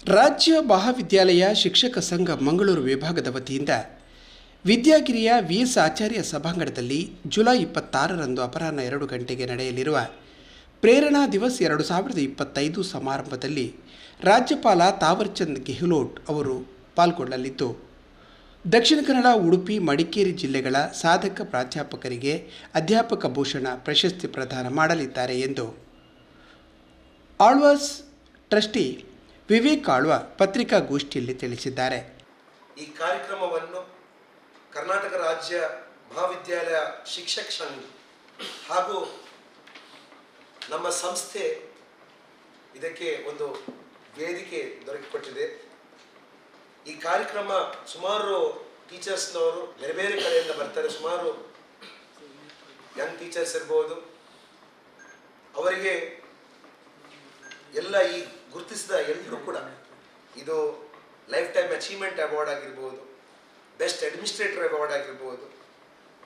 ರಾಜ್ಯ ಮಹಾವಿದ್ಯಾಲಯ ಶಿಕ್ಷಕ ಸಂಘ ಮಂಗಳೂರು ವಿಭಾಗದ ವತಿಯಿಂದ ವಿದ್ಯಾಗಿರಿಯ ವಿ ಎಸ್ ಆಚಾರ್ಯ ಸಭಾಂಗಣದಲ್ಲಿ ಜುಲೈ ಇಪ್ಪತ್ತಾರರಂದು ಅಪರಾಹ್ನ ಎರಡು ಗಂಟೆಗೆ ನಡೆಯಲಿರುವ ಪ್ರೇರಣಾ ದಿವಸ್ ಎರಡು ಸಾವಿರದ ಇಪ್ಪತ್ತೈದು ಸಮಾರಂಭದಲ್ಲಿ ರಾಜ್ಯಪಾಲ ತಾವರ್ಚಂದ್ ಗೆಹ್ಲೋಟ್ ಅವರು ಪಾಲ್ಗೊಳ್ಳಲಿದ್ದು, ದಕ್ಷಿಣ ಕನ್ನಡ, ಉಡುಪಿ, ಮಡಿಕೇರಿ ಜಿಲ್ಲೆಗಳ ಸಾಧಕ ಪ್ರಾಧ್ಯಾಪಕರಿಗೆ ಅಧ್ಯಾಪಕ ಭೂಷಣ ಪ್ರಶಸ್ತಿ ಪ್ರದಾನ ಮಾಡಲಿದ್ದಾರೆ ಎಂದು ಆಳ್ವಾಸ್ ಟ್ರಸ್ಟಿ ವಿವೇಕ್ ಆಳ್ವ ಪತ್ರಿಕಾಗೋಷ್ಠಿಯಲ್ಲಿ ತಿಳಿಸಿದ್ದಾರೆ. ಈ ಕಾರ್ಯಕ್ರಮವನ್ನು ಕರ್ನಾಟಕ ರಾಜ್ಯ ಮಹಾವಿದ್ಯಾಲಯ ಶಿಕ್ಷಕ ಸಂಘ ಹಾಗೂ ನಮ್ಮ ಸಂಸ್ಥೆ ಇದಕ್ಕೆ ಒಂದು ವೇದಿಕೆ ದೊರಕಿಕೊಟ್ಟಿದೆ. ಈ ಕಾರ್ಯಕ್ರಮ ಸುಮಾರು ಟೀಚರ್ಸ್ನವರು, ಬೇರೆ ಬೇರೆ ಕಡೆಯಿಂದ ಬರ್ತಾರೆ. ಸುಮಾರು ಯಂಗ್ ಟೀಚರ್ಸ್ ಇರ್ಬೋದು. ಅವರಿಗೆ ಎಲ್ಲ ಈ ಗುರುತಿಸಿದ ಎಲ್ಲರೂ ಕೂಡ ಇದು ಲೈಫ್ ಟೈಮ್ ಅಚೀವ್ಮೆಂಟ್ ಅವಾರ್ಡ್ ಆಗಿರ್ಬೋದು ಬೆಸ್ಟ್ ಅಡ್ಮಿನಿಸ್ಟ್ರೇಟರ್ ಅವಾರ್ಡ್ ಆಗಿರ್ಬೋದು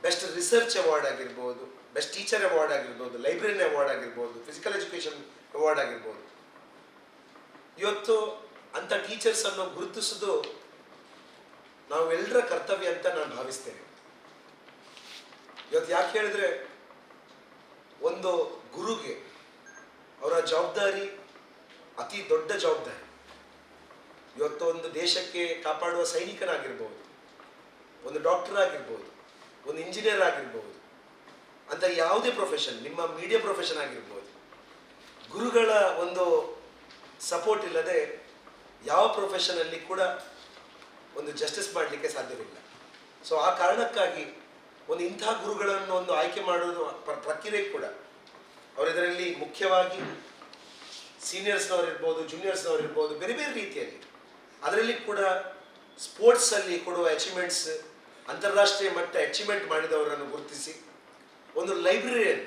ಬೆಸ್ಟ್ ರಿಸರ್ಚ್ ಅವಾರ್ಡ್ ಆಗಿರ್ಬೋದು ಬೆಸ್ಟ್ ಟೀಚರ್ ಅವಾರ್ಡ್ ಆಗಿರ್ಬೋದು ಲೈಬ್ರರಿ ಅವಾರ್ಡ್ ಆಗಿರ್ಬೋದು ಫಿಸಿಕಲ್ ಎಜುಕೇಷನ್ ಅವಾರ್ಡ್ ಆಗಿರ್ಬೋದು. ಇವತ್ತು ಅಂಥ ಟೀಚರ್ಸ್ ಅನ್ನು ಗುರುತಿಸೋದು ನಾವೆಲ್ಲರ ಕರ್ತವ್ಯ ಅಂತ ನಾನು ಭಾವಿಸ್ತೇನೆ. ಇವತ್ತು ಯಾಕೆ ಹೇಳಿದ್ರೆ, ಒಂದು ಗುರುಗೆ ಅವರ ಜವಾಬ್ದಾರಿ ಅತಿ ದೊಡ್ಡ ಜವಾಬ್ದಾರಿ. ಇವತ್ತು ಒಂದು ದೇಶಕ್ಕೆ ಕಾಪಾಡುವ ಸೈನಿಕರಾಗಿರ್ಬೋದು ಒಂದು ಡಾಕ್ಟರ್ ಆಗಿರ್ಬೋದು, ಒಂದು ಇಂಜಿನಿಯರ್ ಆಗಿರ್ಬೋದು, ಅಂತ ಯಾವುದೇ ಪ್ರೊಫೆಷನ್ ನಿಮ್ಮ ಮೀಡಿಯಾ ಪ್ರೊಫೆಷನ್ ಆಗಿರ್ಬೋದು, ಗುರುಗಳ ಒಂದು ಸಪೋರ್ಟ್ ಇಲ್ಲದೆ ಯಾವ ಪ್ರೊಫೆಷನಲ್ಲಿ ಕೂಡ ಒಂದು ಜಸ್ಟಿಸ್ ಮಾಡಲಿಕ್ಕೆ ಸಾಧ್ಯವಿಲ್ಲ. ಸೊ ಆ ಕಾರಣಕ್ಕಾಗಿ ಒಂದು ಇಂಥ ಗುರುಗಳನ್ನು ಒಂದು ಆಯ್ಕೆ ಮಾಡೋದು ಪ್ರ- ಪ್ರಕ್ರಿಯೆ ಕೂಡ, ಅವರಿದರಲ್ಲಿ ಮುಖ್ಯವಾಗಿ ಸೀನಿಯರ್ಸ್ನವ್ರು ಇರ್ಬೋದು ಜೂನಿಯರ್ಸ್ನವ್ರು ಇರ್ಬೋದು ಬೇರೆ ಬೇರೆ ರೀತಿಯಲ್ಲಿ. ಅದರಲ್ಲಿ ಕೂಡ ಸ್ಪೋರ್ಟ್ಸಲ್ಲಿ ಕೊಡುವ ಅಚೀವ್ಮೆಂಟ್ಸ್ ಅಂತಾರಾಷ್ಟ್ರೀಯ ಮಟ್ಟ ಅಚೀವ್ಮೆಂಟ್ ಮಾಡಿದವರನ್ನು ಗುರುತಿಸಿ, ಒಂದು ಲೈಬ್ರರಿಯನ್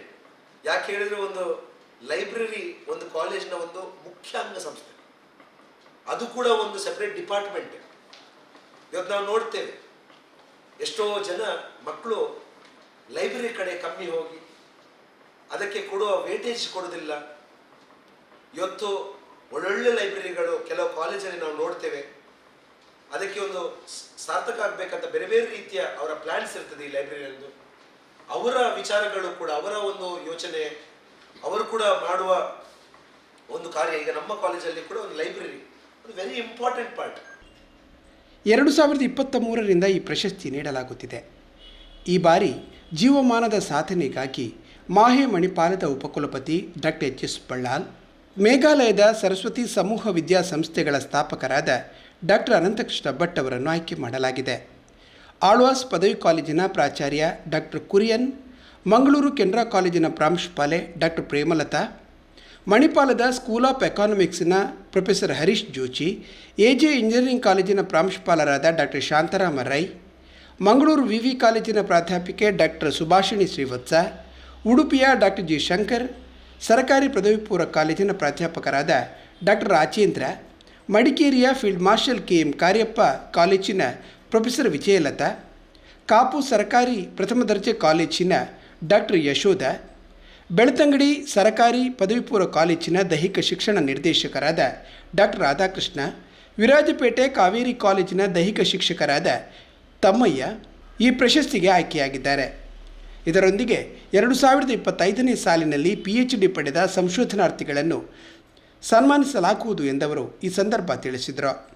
ಯಾಕೆ ಹೇಳಿದರೆ ಒಂದು ಲೈಬ್ರರಿ, ಒಂದು ಕಾಲೇಜಿನ ಒಂದು ಮುಖ್ಯ ಅಂಗ ಸಂಸ್ಥೆ. ಅದು ಕೂಡ ಒಂದು ಸೆಪರೇಟ್ ಡಿಪಾರ್ಟ್ಮೆಂಟ್ ಇವತ್ತು ನಾವು ನೋಡ್ತೇವೆ, ಎಷ್ಟೋ ಜನ ಮಕ್ಕಳು ಲೈಬ್ರರಿ ಕಡೆ ಕಮ್ಮಿ ಹೋಗಿ, ಅದಕ್ಕೆ ಕೊಡುವ ವೇಟೇಜ್ ಕೊಡೋದಿಲ್ಲ ಇವತ್ತು ಒಳ್ಳೊಳ್ಳೆ ಲೈಬ್ರರಿಗಳು ಕೆಲವು ಕಾಲೇಜಲ್ಲಿ ನಾವು ನೋಡ್ತೇವೆ. ಅದಕ್ಕೆ ಒಂದು ಸಾರ್ಥಕ ಆಗಬೇಕಂತ ಬೇರೆ ಬೇರೆ ರೀತಿಯ ಅವರ ಪ್ಲಾನ್ಸ್ ಇರ್ತದೆ ಈ ಲೈಬ್ರರಿಯಂದು ಅವರ ವಿಚಾರಗಳು ಕೂಡ, ಅವರ ಒಂದು ಯೋಚನೆ, ಅವರು ಕೂಡ ಮಾಡುವ ಒಂದು ಕಾರ್ಯ. ಈಗ ನಮ್ಮ ಕಾಲೇಜಲ್ಲಿ ಕೂಡ ಒಂದು ಲೈಬ್ರರಿ, ಒಂದು ವೆರಿ ಇಂಪಾರ್ಟೆಂಟ್ ಪಾರ್ಟ್ ಎರಡು ಸಾವಿರದ ಇಪ್ಪತ್ತ ಮೂರರಿಂದ ಈ ಪ್ರಶಸ್ತಿ ನೀಡಲಾಗುತ್ತಿದೆ. ಈ ಬಾರಿ ಜೀವಮಾನದ ಸಾಧನೆಗಾಗಿ ಮಾಹೆ ಮಣಿಪಾಲದ ಉಪಕುಲಪತಿ ಡಾಕ್ಟರ್ ಎಚ್ ಎಸ್ ಬಳ್ಳಾಲ್ ಮೇಘಾಲಯದ ಸರಸ್ವತಿ ಸಮೂಹ ವಿದ್ಯಾಸಂಸ್ಥೆಗಳ ಸ್ಥಾಪಕರಾದ ಡಾಕ್ಟರ್ ಅನಂತಕೃಷ್ಣ ಭಟ್ ಅವರನ್ನು ಆಯ್ಕೆ ಮಾಡಲಾಗಿದೆ. ಆಳ್ವಾಸ್ ಪದವಿ ಕಾಲೇಜಿನ ಪ್ರಾಚಾರ್ಯ ಡಾಕ್ಟರ್ ಕುರಿಯನ್, ಮಂಗಳೂರು ಕೆನರಾ ಕಾಲೇಜಿನ ಪ್ರಾಂಶುಪಾಲೆ ಡಾಕ್ಟರ್ ಪ್ರೇಮಲತಾ, ಮಣಿಪಾಲದ school of ಎಕಾನಮಿಕ್ಸ್ನ professor Harish Joshi J engineering ಕಾಲೇಜಿನ ಪ್ರಾಂಶುಪಾಲರಾದ doctor Shantharama Rai, Mangaluru V V ಕಾಲೇಜಿನ ಪ್ರಾಧ್ಯಾಪಿಕೆ ಡಾಕ್ಟರ್ ಸುಭಾಷಿಣಿ ಶ್ರೀವತ್ಸ, ಉಡುಪಿಯ ಡಾಕ್ಟರ್ ಜಿ ಶಂಕರ್ ಸರ್ಕಾರಿ ಪದವಿ ಪೂರ್ವ ಕಾಲೇಜಿನ ಪ್ರಾಧ್ಯಾಪಕರಾದ ಡಾಕ್ಟರ್ ರಾಜೇಂದ್ರ, ಮಡಿಕೇರಿಯ field marshal K M Cariappa ಕಾಲೇಜಿನ ಪ್ರೊಫೆಸರ್ ವಿಜಯಲತಾ, ಕಾಪು ಸರ್ಕಾರಿ ಪ್ರಥಮ ದರ್ಜೆ ಕಾಲೇಜಿನ ಡಾಕ್ಟರ್ ಯಶೋಧ, ಬೆಳ್ತಂಗಡಿ ಸರಕಾರಿ ಪದವಿ ಪೂರ್ವ ಕಾಲೇಜಿನ ದೈಹಿಕ ಶಿಕ್ಷಣ ನಿರ್ದೇಶಕರಾದ ಡಾಕ್ಟರ್ ರಾಧಾಕೃಷ್ಣ, ವಿರಾಜಪೇಟೆ ಕಾವೇರಿ ಕಾಲೇಜಿನ ದೈಹಿಕ ಶಿಕ್ಷಕರಾದ ತಮ್ಮಯ್ಯ ಈ ಪ್ರಶಸ್ತಿಗೆ ಆಯ್ಕೆಯಾಗಿದ್ದಾರೆ. ಇದರೊಂದಿಗೆ ಎರಡು ಸಾವಿರದ ಇಪ್ಪತ್ತೈದನೇ ಸಾಲಿನಲ್ಲಿ ಪಿ ಎಚ್ ಡಿ ಪಡೆದ ಸಂಶೋಧನಾರ್ಥಿಗಳನ್ನು ಸನ್ಮಾನಿಸಲಾಗುವುದು ಎಂದವರು ಈ ಸಂದರ್ಭ ತಿಳಿಸಿದರು.